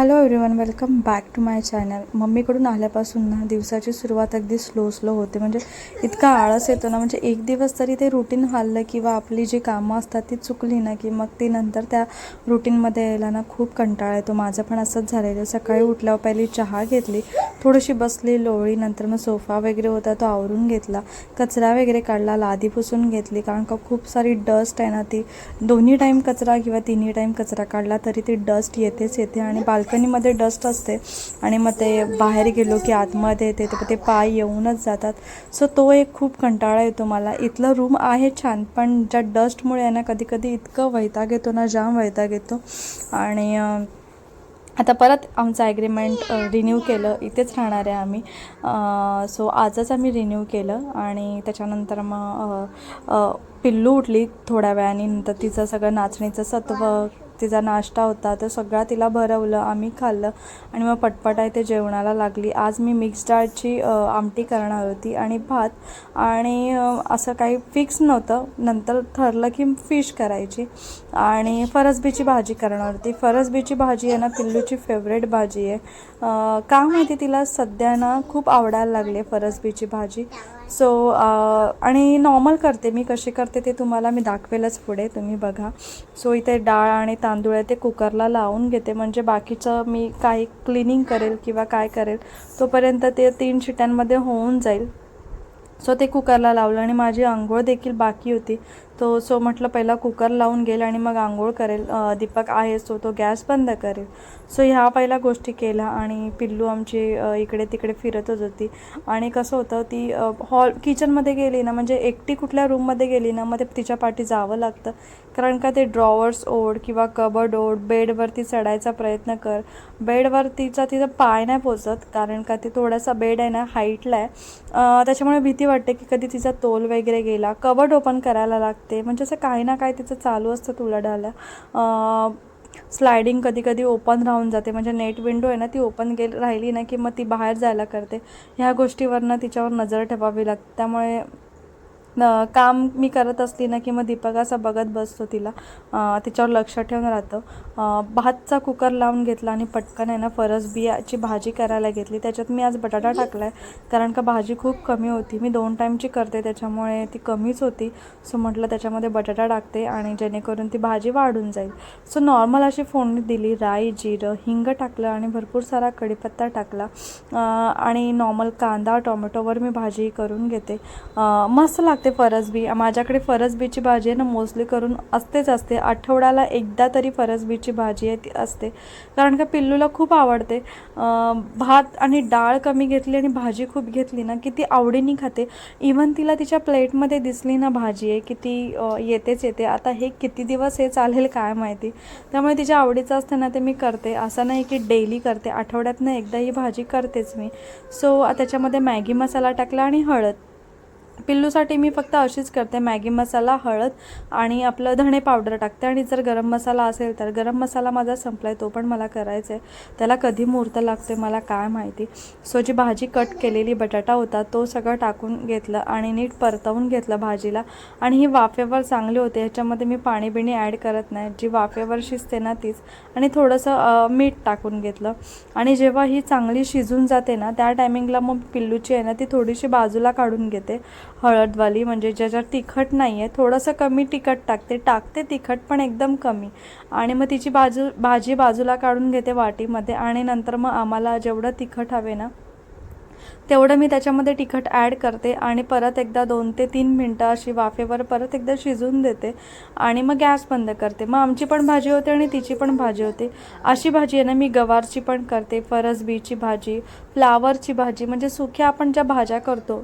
Hello everyone welcome back to my channel मम्मीकडून आल्यापासून ना दिवसाची सुरुवात अगदी स्लो स्लो होते. म्हणजे इतका आळस येतो ना म्हणजे एक दिवस तरी ते रुटीन हाललं किंवा आपली जी कामं असतात ती चुकली ना की मग ती नंतर त्या रुटीनमध्ये यायला ना खूप कंटाळा येतो. माझं पण असंच झालेलं. सकाळी उठल्यावर पहिली चहा घेतली थोडीशी बसली लोळी नंतर मग सोफा वगैरे होता तो आवरून घेतला कचरा वगैरे काढला लादी पुसून घेतली कारण का खूप सारी डस्ट आहे ना ती. दोन्ही टाईम कचरा किंवा तिन्ही टाईम कचरा काढला तरी ती डस्ट येतेच येते आणि बाल्कनीमध्ये डस्ट असते आणि मग ते बाहेर गेलो की आतमध्ये येते तर ते पाय येऊनच जातात. सो तो एक खूप कंटाळा येतो मला. इथलं रूम आहे छान पण ज्या डस्टमुळे आहे ना कधी कधी इतकं वैताग येतो ना जाम वैताग येतो. आणि आता परत आमचं ॲग्रीमेंट रिन्यू केलं. इथेच राहणार आहे आम्ही. सो आजच आम्ही रिन्यू केलं आणि त्याच्यानंतर मग पिल्लू उठली थोड्या वेळाने. नंतर तिचं सगळं नाचणीचं सत्व तिचा नाश्ता होता तो सगळा तिला भरवलं आम्ही खाल्लं आणि मग पटपट आहे ते जेवणाला लागली. आज मी मिक्स डाळची आमटी करणार होती आणि भात आणि असं काही फिक्स नव्हतं. नंतर ठरलं की फिश करायची आणि फरसबीची भाजी करणार होती. फरसबीची भाजी आहे ना पिल्लूची फेवरेट भाजी आहे. का माहिती तिला सध्या ना खूप आवडायला लागले फरसबीची भाजी. सो आणि नॉर्मल करते मी कशी करते ते तुम्हाला मी दाखवेलच पुढे तुम्ही बघा. सो इथे डाळ आणि तांदूळ आहे ते कुकरला लावून घेते. म्हणजे बाकीचं मी काही क्लिनिंग करेल किंवा काय करेल तोपर्यंत ते तीन शिट्यांमध्ये होऊन जाईल. सो ते कुकरला लावलं आणि माझी आंघोळ देखील बाकी होती. तो सो म्हटलं पहिला कुकर लावून गेल आणि मग आंघोळ करेल. दीपक आहे सो तो गॅस बंद करेल. सो ह्या पहिल्या गोष्टी केल्या आणि पिल्लू आमची इकडे तिकडे फिरतच होती. आणि कसं होतं ती हॉल किचनमध्ये गेली ना म्हणजे एकटी कुठल्या रूममध्ये गेली ना मग ते तिच्या पाठी जावं लागतं. कारण का ते ड्रॉवर्स ओढ किंवा कबड ओढ बेडवरती चढायचा प्रयत्न कर. बेडवर तिचा तिचा पाय नाही पोचत कारण का ते थोडासा बेड आहे ना हाईटला आहे. त्याच्यामुळे भीती वाटते की कधी तिचा तोल वगैरे गेला. कबड ओपन करायला लागतं म्हणजे असं काही ना काही तिचं चालू असतं तुलाडाला स्लायडिंग कधी कधी ओपन राहून जाते. म्हणजे नेट विंडो आहे ना ती ओपन गेल राहिली ना की मग ती बाहेर जायला करते. ह्या गोष्टीवरनं तिच्यावर नजर ठेवावी लागते. त्यामुळे काम मी करत असली ना की मग दीपक असा बघत बसतो तिला. तिच्यावर लक्ष ठेवून राहतं. भातचा कुकर लावून घेतला आणि पटकन आहे ना फरस बियाची भाजी करायला घेतली. त्याच्यात मी आज बटाटा टाकला आहे कारण का भाजी खूप कमी होती. मी दोन टाईमची करते. त्याच्यामुळे ती कमीच होती. सो म्हटलं त्याच्यामध्ये बटाटा टाकते आणि जेणेकरून ती भाजी वाढून जाईल. सो नॉर्मल अशी फोडणी दिली. राई जिरं हिंग टाकलं आणि भरपूर सारा कढीपत्ता टाकला. आणि नॉर्मल कांदा टोमॅटोवर मी भाजी करून घेते. मस्त लागते फरसबी माझ्याकडे फरसबीची भाजी आहे ना मोस्टली करून असतेच असते. आठवड्याला एकदा तरी फरसबीची भाजी आहे ती असते. कारण का पिल्लूला खूप आवडते. भात आणि डाळ कमी घेतली आणि भाजी खूप घेतली ना की ती आवडीने खाते. इवन तिला तिच्या प्लेटमध्ये दिसली ना भाजी आहे की ती येतेच येते. आता हे किती दिवस हे चालेल काय माहिती. त्यामुळे तिच्या आवडीचं असतं ना ते मी करते. असं नाही की डेली करते. आठवड्यातनं एकदा ही भाजी करतेच मी. सो त्याच्यामध्ये मॅगी मसाला टाकला आणि हळद. पिल्लूसाठी मी फक्त अशीच करते. मॅगी मसाला हळद आणि आपलं धणे पावडर टाकते. आणि जर गरम मसाला असेल तर गरम मसाला माझा संपला आहे तो पण मला करायचा आहे त्याला कधी मुहूर्त लागते मला काय माहिती. सो जी भाजी कट केलेली बटाटा होता तो सगळं टाकून घेतलं आणि नीट परतवून घेतलं भाजीला. आणि ही वाफेवर चांगली होते. ह्याच्यामध्ये मी पाणी बिणी ॲड करत नाही. जी वाफेवर शिजते ना तीच. आणि थोडंसं मीठ टाकून घेतलं. आणि जेव्हा ही चांगली शिजून जाते ना त्या टायमिंगला मग पिल्लूची आहे ना ती थोडीशी बाजूला काढून घेते. हळदवाली म्हणजे ज्याच्यात तिखट नाही आहे थोडंसं कमी तिखट टाकते. टाकते तिखट पण एकदम कमी. आणि मग तिची बाजू भाजी बाजूला काढून घेते वाटीमध्ये आणि नंतर मग आम्हाला जेवढं तिखट हवे ना तेवढं मी त्याच्यामध्ये तिखट ॲड करते आणि परत एकदा दोन ते तीन मिनटं अशी वाफेवर परत एकदा शिजवून देते आणि मग गॅस बंद करते. मग आमची पण भाजी होते आणि तिची पण भाजी होते. अशी भाजी आहे ना मी गवारची पण करते फरसबीची भाजी फ्लावरची भाजी म्हणजे सुक्या आपण ज्या भाज्या करतो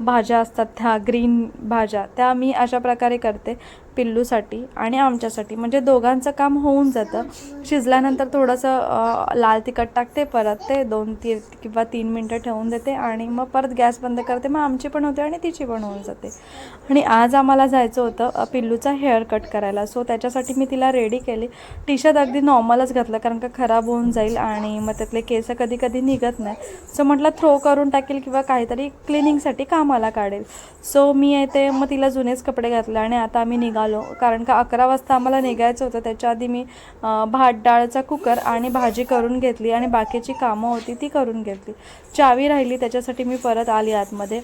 भाज्या असतात त्या ग्रीन भाज्या त्या मी अशा प्रकारे करते. पिल्लूसाठी आणि आमच्यासाठी. म्हणजे दोघांचं काम होऊन जातं. शिजल्यानंतर थोडंसं लाल तिखट टाकते परत ते दोन ती किंवा तीन मिनटं ठेवून देते आणि मग परत गॅस बंद करते. मग आमची पण होते आणि तिची पण होऊन जाते. आणि आज आम्हाला जायचं होतं पिल्लूचा हेअर कट करायला. सो त्याच्यासाठी मी तिला रेडी केली. टी शर्ट अगदी नॉर्मलच घातलं कारण का खराब होऊन जाईल आणि मग त्यातले केस कधी कधी निघत नाही. सो म्हटलं थ्रो करून टाकेल किंवा काहीतरी क्लिनिंगसाठी कामाला काढेल. सो मी येते मग तिला जुनेच कपडे घातले आणि आता आम्ही निघालो. आलो. कारण का अकरा वाजता आम्हाला निघायचं होतं. त्याच्या आधी मी भात डाळचा कुकर आणि भाजी करून घेतली आणि बाकीची कामं होती ती करून घेतली. चावी राहिली त्याच्यासाठी मी परत आली आतमध्ये.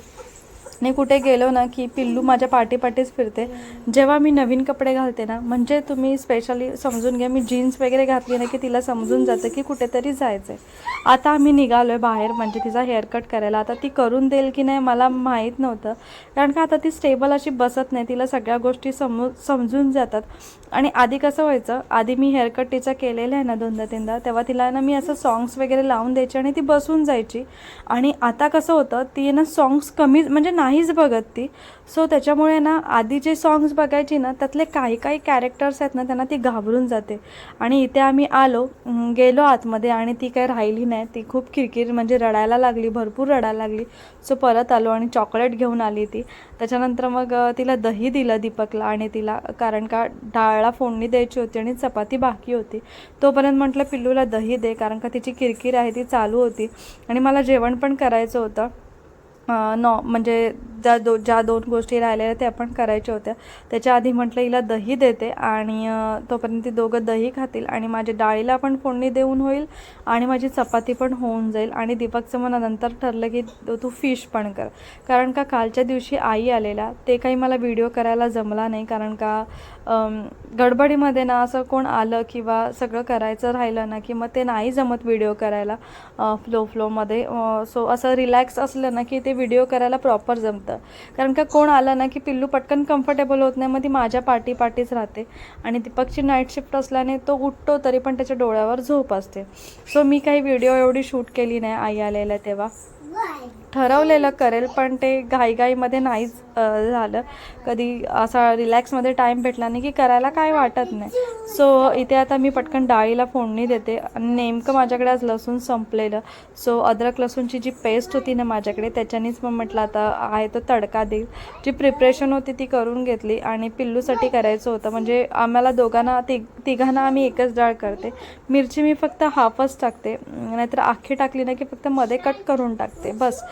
मी कुठे गेलो ना की पिल्लू माझ्या पाठीपाठीच फिरते. जेव्हा मी नवीन कपडे घालते ना म्हणजे तुम्ही स्पेशली समजून घ्या मी जीन्स वगैरे घातली ना की तिला समजून जातं की कुठेतरी जायचं आहे आता आम्ही निघालो आहे बाहेर म्हणजे तिचा हेअरकट करायला. आता ती करून देईल की नाही मला माहीत नव्हतं. कारण का आता ती स्टेबल अशी बसत नाही तिला सगळ्या गोष्टी समू समजून जातात. आणि आधी कसं व्हायचं आधी मी हेअरकट तिचा केलेलं आहे ना दोनदा तीनदा तेव्हा तिला ना मी असं सॉंग्स वगैरे लावून द्यायची आणि ती बसून जायची. आणि आता कसं होतं ती ना सॉंग्स कमी म्हणजे नाहीच बघत ती. सो त्याच्यामुळे ना आधी जे सॉंग्स बघायची ना त्यातले काही काही कॅरेक्टर्स आहेत ना त्यांना ती घाबरून जाते. आणि इथे आम्ही आलो गेलो आतमध्ये आणि ती काही राहिली नाही. ती खूप किरकिर म्हणजे रडायला लागली भरपूर रडायला लागली. सो परत आलो आणि चॉकलेट घेऊन आली ती. त्याच्यानंतर मग तिला दही दिलं दीपकला आणि तिला कारण का डाळला फोडणी द्यायची होती आणि चपाती बाकी होती. तोपर्यंत म्हटलं पिल्लूला दही दे कारण का तिची किरकिर आहे ती चालू होती. आणि मला जेवण पण करायचं होतं. नॉ म्हणजे ज्या दो ज्या दोन गोष्टी राहिलेल्या त्या पण करायच्या होत्या. त्याच्या आधी म्हटलं हिला दही देते आणि तोपर्यंत ती दोघं दही खातील आणि माझ्या डाळीला पण फोडणी देऊन होईल आणि माझी चपाती पण होऊन जाईल आणि दीपकचं मला नंतर ठरलं की तू- तू फिश पण कर. कारण का कालच्या दिवशी आई आलेला ते काही मला व्हिडिओ करायला जमला नाही कारण का गडबडीमध्ये ना असं कोण आलं किंवा सगळं करायचं राहिलं ना की मग ते नाही जमत व्हिडिओ करायला फ्लो फ्लोमध्ये सो असं रिलॅक्स असलं ना की ते व्हिडिओ करायला प्रॉपर जमतं. कारण का कोण आलं ना की पिल्लू पटकन कम्फर्टेबल होत नाही मग ती माझ्या पाठी पाठीच राहते. आणि दीपकची नाईट शिफ्ट असल्याने तो उठतो तरी पण त्याच्या डोळ्यावर झोप असते. सो मी काही व्हिडिओ एवढी शूट केली नाही आई आलेल्या तेव्हा. ठरवलेलं करेल पण ते घाईघाईमध्ये नाहीच झालं. कधी असा रिलॅक्समध्ये टाईम भेटला नाही की करायला काय वाटत नाही. सो इथे आता मी पटकन डाळीला फोडणी देते. आणि नेमकं माझ्याकडे आज लसूण संपलेलं. सो अद्रक लसूणची जी पेस्ट होती ना माझ्याकडे त्याच्यानेच मग म्हटलं आता आहे तो तडका देईल. जी प्रिपरेशन होती ती करून घेतली आणि पिल्लूसाठी करायचं होतं. म्हणजे आम्हाला दोघांना तिघ तिघांना आम्ही एकच डाळ करते. मिरची मी फक्त हाफच टाकते. नाहीतर आखी टाकली ना की फक्त मध्ये कट करून टाकते. बस.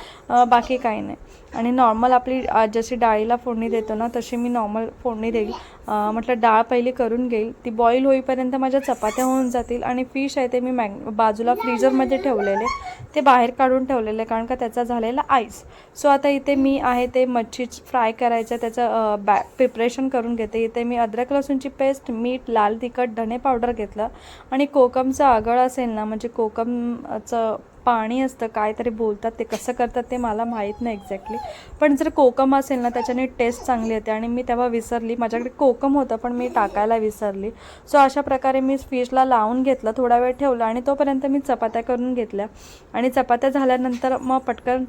बाकी काही नाही. आणि नॉर्मल आपली जशी डाळीला फोडणी देतो ना तशी मी नॉर्मल फोडणी देईल. म्हटलं डाळ पहिली करून घेईल. ती बॉईल होईपर्यंत माझ्या चपात्या होऊन जातील आणि फिश आहे ते मी मॅग बाजूला फ्रीजरमध्ये ठेवलेले. ते बाहेर काढून ठेवलेले कारण का त्याचा झालेला आईस सो आता इथे मी आहे ते मच्छी फ्राय करायचं त्याचं बॅ प्रिपरेशन करून घेते. इथे मी अद्रक लसूणची पेस्ट मीठ लाल तिखट धणे पावडर घेतलं. आणि कोकमचं आगळ असेल ना म्हणजे कोकमचं पाणी असतं काहीतरी बोलतात ते कसं करतात ते मला माहीत नाही एक्झॅक्टली पण जर कोकम असेल ना त्याच्याने टेस्ट चांगली येते. आणि मी तेव्हा विसरली. माझ्याकडे कोकम होतं पण मी टाकायला विसरली. सो अशा प्रकारे मी फिशला लावून घेतलं थोडा वेळ ठेवला. आणि तोपर्यंत मी चपात्या करून घेतल्या. आणि चपात्या झाल्यानंतर मग पटकन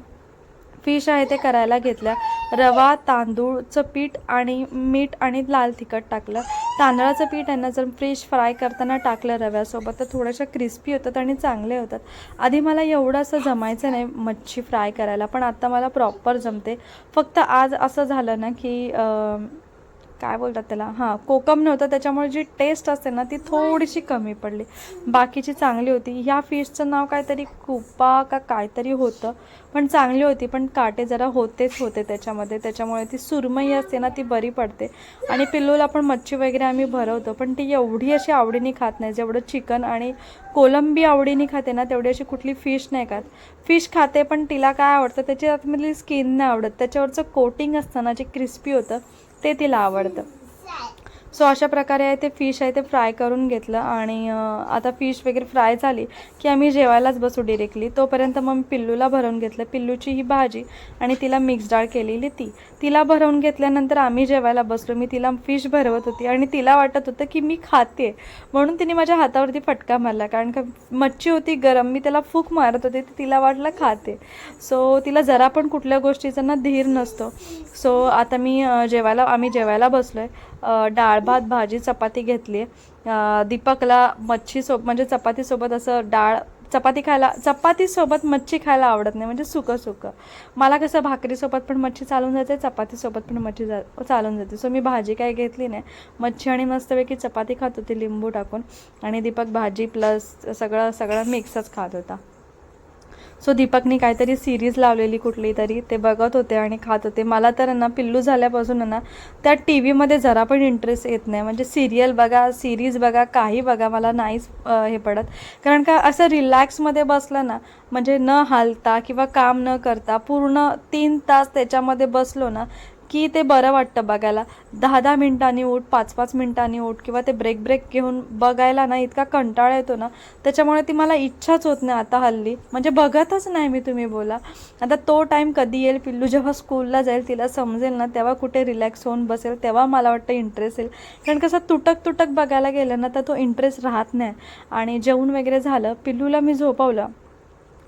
फिश आहे ते करायला घेतल्या रवा तांदूळचं पीठ आणि मीठ आणि लाल तिखट टाकलं. तांदळाचं पीठ यांना जर फिश फ्राय करताना टाकलं रव्यासोबत तर थोड्याशा क्रिस्पी होतात आणि चांगले होतात. आधी मला एवढं असं जमायचं नाही मच्छी फ्राय करायला पण आत्ता मला प्रॉपर जमते. फक्त आज असं झालं ना की काय बोलतात त्याला? हां कोकम नव्हतं त्याच्यामुळे जी टेस्ट असते ना ती थोडीशी कमी पडली. बाकीची चांगली होती. ह्या फिशचं नाव काहीतरी कुपा का काहीतरी होतं. पण चांगली होती पण काटे जरा होतेच होते त्याच्यामध्ये. त्याच्यामुळे ती सुरमई असते ना ती बरी पडते. आणि पिल्लूला पण मच्छी वगैरे आम्ही भरवतो पण ती एवढी अशी आवडीने खात नाही. जेवढं चिकन आणि कोलंबी आवडीने खाते ना तेवढी अशी कुठली फिश नाही खात. फिश खाते पण तिला काय आवडतं त्याची आतमधली स्किन नाही आवडत. त्याच्यावरचं कोटिंग असतं ना जे क्रिस्पी होतं ते तिला आवडतं. सो अशा प्रकारे आहे ते फिश आहे ते फ्राय करून घेतलं आणि आता फिश वगैरे फ्राय झाली की आम्ही जेवायलाच बसू डिरेक्टली तोपर्यंत मग पिल्लूला भरवून घेतलं. पिल्लूची ही भाजी आणि तिला मिक्स डाळ केलेली ती. तिला भरवून घेतल्यानंतर आम्ही जेवायला बसलो. मी तिला फिश भरवत होती आणि तिला वाटत होतं की मी खाते. म्हणून तिने माझ्या हातावरती फटका मारला. कारण का मच्छी होती गरम. मी त्याला फूक मारत होते. ती तिला वाटलं खाते. सो तिला जरा पण कुठल्या गोष्टीचा ना धीर नसतो. सो आता मी जेवायला आम्ही जेवायला बसलो आहे डाळ भात भाजी चपाती घेतली. आहे दीपकला मच्छीसोब म्हणजे चपातीसोबत असं डाळ चपाती खायला चपातीसोबत मच्छी खायला आवडत नाही म्हणजे सुकं सुकं. मला कसं भाकरीसोबत पण मच्छी चालून जाते चपातीसोबत पण मच्छी जा चालून जाते. सो मी भाजी काही घेतली नाही. मच्छी आणि मस्तपैकी चपाती खात होती लिंबू टाकून. आणि दीपक भाजी प्लस सगळं सगळं मिक्सच खात होता. सो दीपकनी काहीतरी सिरीज लावलेली कुठली तरी ते बघत होते आणि खात होते. मला तर ना पिल्लू झाल्यापासून ना त्या टी व्हीमध्ये जरा पण इंटरेस्ट येत नाही. म्हणजे सिरियल बघा सिरीज बघा काही बघा मला नाहीच हे पडत. कारण का असं रिलॅक्समध्ये बसलं ना म्हणजे न हालता किंवा काम न करता पूर्ण तीन तास त्याच्यामध्ये बसलो ना की ते बरं वाटतं बघायला. दहा दहा मिनिटांनी उठ पाच पाच मिनिटांनी उठ किंवा ते ब्रेक ब्रेक घेऊन बघायला ना इतका कंटाळा येतो ना त्याच्यामुळे ती मला इच्छाच होत नाही आता हल्ली. म्हणजे बघतच नाही मी तुम्ही बोला. आता तो टाईम कधी येईल पिल्लू जेव्हा स्कूलला जाईल तिला समजेल ना तेव्हा कुठे रिलॅक्स होऊन बसेल तेव्हा मला वाटतं इंटरेस्ट येईल. कारण कसं तुटक तुटक बघायला गेलं ना तर तो इंटरेस्ट राहत नाही. आणि जेवण वगैरे झालं पिल्लूला मी झोपवलं.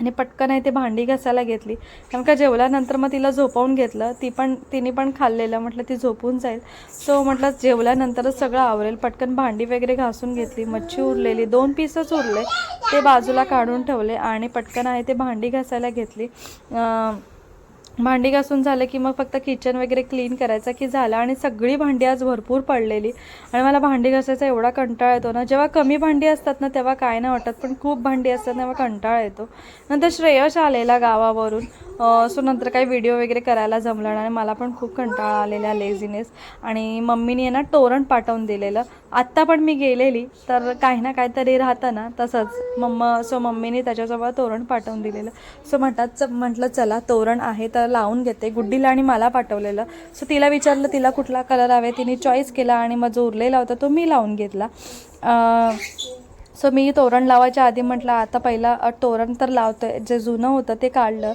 आणि पटकन आहे ते भांडी घासायला घेतली. कारण का जेवल्यानंतर मग तिला झोपवून घेतलं. ती पण तिने पण खाल्लेलं. म्हटलं ती झोपून जाईल. सो म्हटलं जेवल्यानंतरच सगळं आवरेल. पटकन भांडी वगैरे घासून घेतली. मच्छी उरलेली. दोन पीसच उरले. ते बाजूला काढून ठेवले आणि पटकन आहे ते भांडी घासायला घेतली. भांडी घासून झालं की मग फक्त किचन वगैरे क्लीन करायचं की झालं. आणि सगळी भांडी आज भरपूर पडलेली. आणि मला भांडी घासायचा एवढा कंटाळा येतो ना. जेव्हा कमी भांडी असतात ना तेव्हा काय नाही वाटत. पण खूप भांडी असतात तेव्हा कंटाळा येतो. नंतर श्रेयश आलेला गावावरून. सो नंतर काही व्हिडिओ वगैरे करायला जमलं आणि मला पण खूप कंटाळा आलेला लेझीनेस आणि मम्मीने ना तोरण पाठवून दिलेलं. आत्ता पण मी गेलेली तर काही ना काहीतरी राहतं ना तसंच. मम्मा सो मम्मीने त्याच्यासोबत तोरण पाठवून दिलेलं. सो म्हणतात म्हटलं चला तोरण आहे तर लावून घेते. गुड्डीला आणि मला पाठवलेलं. सो तिला विचारलं तिला कुठला कलर हवे? तिने चॉईस केला आणि मग जो उरलेला होता तो मी लावून घेतला. सो मी तोरण लावायच्या आधी म्हटलं आता पहिला तोरण तर लावतोय. जे जुनं होतं ते काढलं.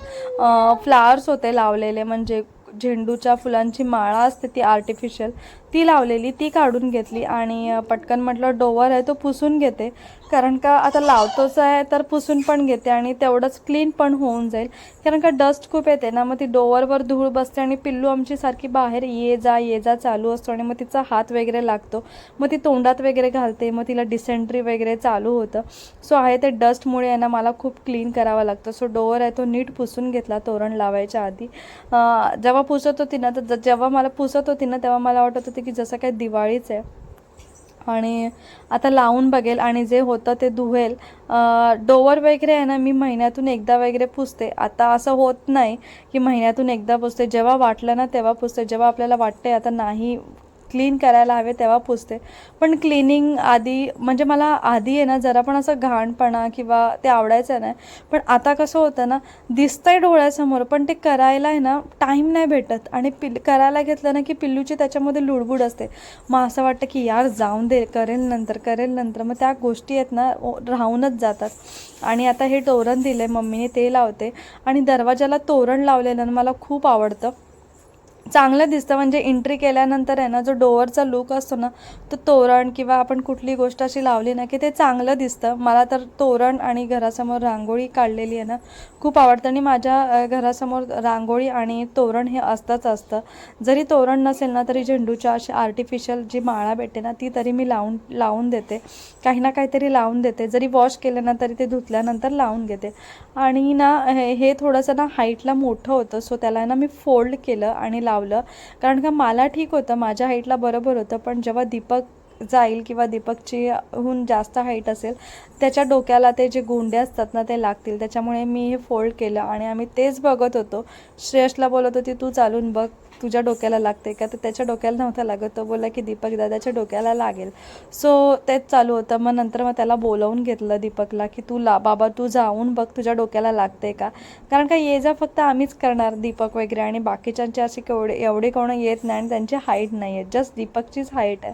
फ्लावर्स होते लावलेले म्हणजे झेंडूच्या फुलांची माळा असते ती आर्टिफिशियल ती लावलेली ती काढून घेतली आणि पटकन म्हटलं डोवर आहे तो पुसून घेते. कारण का आता लावतोच आहे तर पुसून पण घेते आणि तेवढंच क्लीन पण होऊन जाईल. कारण का डस्ट खूप येते ना मग ती डोवरवर धूळ बसते आणि पिल्लू आमची सारखी बाहेर ये जा ये जा चालू असतो आणि मग तिचा हात वगैरे लागतो. मग ती तोंडात वगैरे घालते मग तिला डिसेंट्री वगैरे चालू होतं. सो आहे ते डस्टमुळे आहे ना मला खूप क्लीन करावं लागतं. सो डोअर आहे तो नीट पुसून घेतला तोरण लावायच्या आधी. जेव्हा पुसत होती ना तर ज- जेव्हा मला पुसत होती ना तेव्हा मला वाटत होती की जसं काय दिवाळीच आहे. आणि आता लावून बघेल आणि जे होतं ते धुवेल. डोवर वगैरे आहे ना मी महिन्यातून एकदा वगैरे पुसते. आता असं होत नाही की महिन्यातून एकदा पुसते. जेव्हा वाटलं ना तेव्हा पुसते. जेव्हा आपल्याला वाटते आता नाही क्लीन करायला हवे तेव्हा पुसते. पण क्लिनिंग आधी म्हणजे मला आधी आहे ना जरा पण असं घाणपणा किंवा ते आवडायचं नाही. पण आता कसं होतं ना दिसतंय डोळ्यासमोर पण ते करायला आहे ना टाईम नाही भेटत. आणि पिल करायला घेतलं ना की पिल्लूची त्याच्यामध्ये लुडबुड असते. मग असं वाटतं की यार जाऊन दे करेल नंतर करेल नंतर. मग त्या गोष्टी आहेत ना राहूनच जातात. आणि आता हे तोरण दिलं आहे मम्मीने ते लावते. आणि दरवाजाला तोरण लावलेलं ना मला खूप आवडतं. चांगलं दिसतं. म्हणजे एंट्री केल्यानंतर आहे ना जो डोअरचा लुक असतो ना तो तोरण किंवा आपण कुठली गोष्ट अशी लावली ना की ते चांगलं दिसतं. मला तर तोरण आणि घरासमोर रांगोळी काढलेली आहे ना खूप आवडतं. आणि माझ्या घरासमोर रांगोळी आणि तोरण हे असतंच असतं. जरी तोरण नसेल ना तरी झेंडूच्या अशी आर्टिफिशियल जी माळा भेटते ना ती तरी मी लावून लावून देते. काही ना काहीतरी लावून देते. जरी वॉश केलं ना तरी ते धुतल्यानंतर लावून घेते. आणि ना हे हे थोडंसं ना हाईटला मोठं होतं. सो त्याला ना मी फोल्ड केलं आणि लावलं. कारण का मला ठीक होतं माझ्या हाईटला बरोबर होतं पण जेव्हा दीपक जाईल किंवा दीपकची हून जास्त हाईट असेल त्याच्या डोक्याला ते जे गोंडे असतात ना ते लागतील. त्याच्यामुळे मी हे फोल्ड केलं आणि आम्ही तेच बघत होतो. श्रेयसला बोलत होती तू चालून बघ तुझ्या डोक्याला लागते का? तर त्याच्या डोक्याला नव्हतं लागत. तो बोलला की दीपक दादाच्या डोक्याला लागेल. सो तेच चालू होतं. मग नंतर मग त्याला बोलवून घेतलं दीपकला की तू ला बाबा तू जाऊन बघ तुझ्या डोक्याला लागते का? कारण का ये जा फक्त आम्हीच करणार दीपक वगैरे. आणि बाकीच्यांचे असे केवढे एवढे कोण येत नाही आणि त्यांची हाईट नाही आहे. जस्ट दीपकचीच हाईट आहे.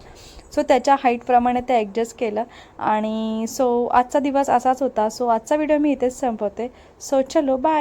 सो त्याच्या हाईटप्रमाणे ते ॲडजस्ट केलं. आणि सो आजचा दिवस असाच होता. सो आजचा व्हिडिओ मी इथेच संपवते. सो चलो बाय